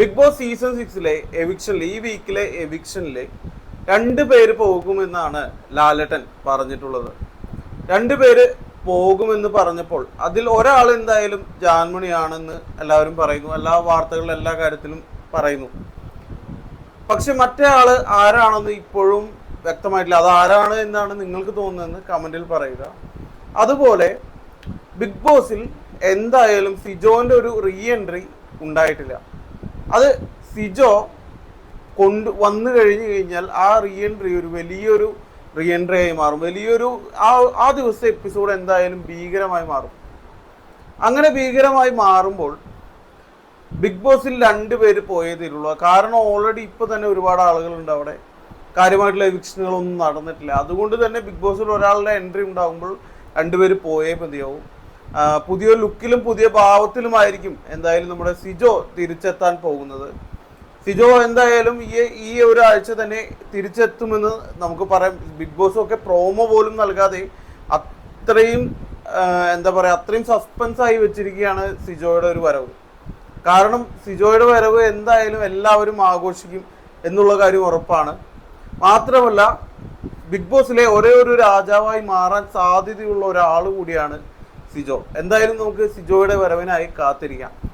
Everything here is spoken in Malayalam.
ബിഗ് ബോസ് സീസൺ സിക്സിലെ എവിക്ഷനിൽ ഈ വീക്കിലെ എവിക്ഷനിൽ രണ്ട് പേര് പോകുമെന്നാണ് ലാലട്ടൻ പറഞ്ഞിട്ടുള്ളത്. രണ്ട് പേര് പോകുമെന്ന് പറഞ്ഞപ്പോൾ അതിൽ ഒരാൾ എന്തായാലും ജാൻമണിയാണെന്ന് എല്ലാവരും പറയുന്നു. എല്ലാ വാർത്തകളിലും എല്ലാ കാര്യത്തിലും പറയുന്നു. പക്ഷെ മറ്റേ ആൾ ആരാണെന്ന് ഇപ്പോഴും വ്യക്തമായിട്ടില്ല. അത് ആരാണ് എന്നാണ് നിങ്ങൾക്ക് തോന്നുന്നതെന്ന് കമന്റിൽ പറയുക. അതുപോലെ ബിഗ് ബോസിൽ എന്തായാലും സിജോന്റെ ഒരു റീ എൻട്രി ഉണ്ടായിട്ടില്ല. അത് സിജോ കൊണ്ട് വന്നു കഴിഞ്ഞു കഴിഞ്ഞാൽ ആ റീ എൻട്രി ഒരു വലിയൊരു റീ എൻട്രി ആയി മാറും. വലിയൊരു ആ ആ ദിവസത്തെ എപ്പിസോഡ് എന്തായാലും ഭീകരമായി മാറും. അങ്ങനെ ഭീകരമായി മാറുമ്പോൾ ബിഗ് ബോസിൽ രണ്ടു പേര് തീരുള്ളൂ കാരണം ഓൾറെഡി ഇപ്പൊ തന്നെ ഒരുപാട് ആളുകളുണ്ട് അവിടെ. കാര്യമായിട്ടുള്ള എവിക്ഷനുകളൊന്നും നടന്നിട്ടില്ല. അതുകൊണ്ട് തന്നെ ബിഗ് ബോസിൽ ഒരാളുടെ എൻട്രി ഉണ്ടാകുമ്പോൾ രണ്ടുപേര് പോയേ മതിയാവും. പുതിയ ലുക്കിലും പുതിയ ഭാവത്തിലുമായിരിക്കും എന്തായാലും നമ്മുടെ സിജോ തിരിച്ചെത്താൻ പോകുന്നത്. സിജോ എന്തായാലും ഈ ഈ ഒരാഴ്ച തന്നെ തിരിച്ചെത്തുമെന്ന് നമുക്ക് പറയാം. ബിഗ് ബോസും ഒക്കെ പ്രോമോ പോലും നൽകാതെ അത്രയും എന്താ പറയുക അത്രയും സസ്പെൻസ് ആയി വെച്ചിരിക്കുകയാണ് സിജോയുടെ ഒരു വരവ്. കാരണം സിജോയുടെ വരവ് എന്തായാലും എല്ലാവരും ആഘോഷിക്കും എന്നുള്ള കാര്യം ഉറപ്പാണ്. മാത്രമല്ല ബിഗ് ബോസിലെ ഒരേ ഒരു രാജാവായി മാറാൻ സാധ്യതയുള്ള ഒരാൾ കൂടിയാണ് സിജോ. എന്തായാലും നമുക്ക് സിജോയുടെ വരവിനായി കാത്തിരിക്കാം.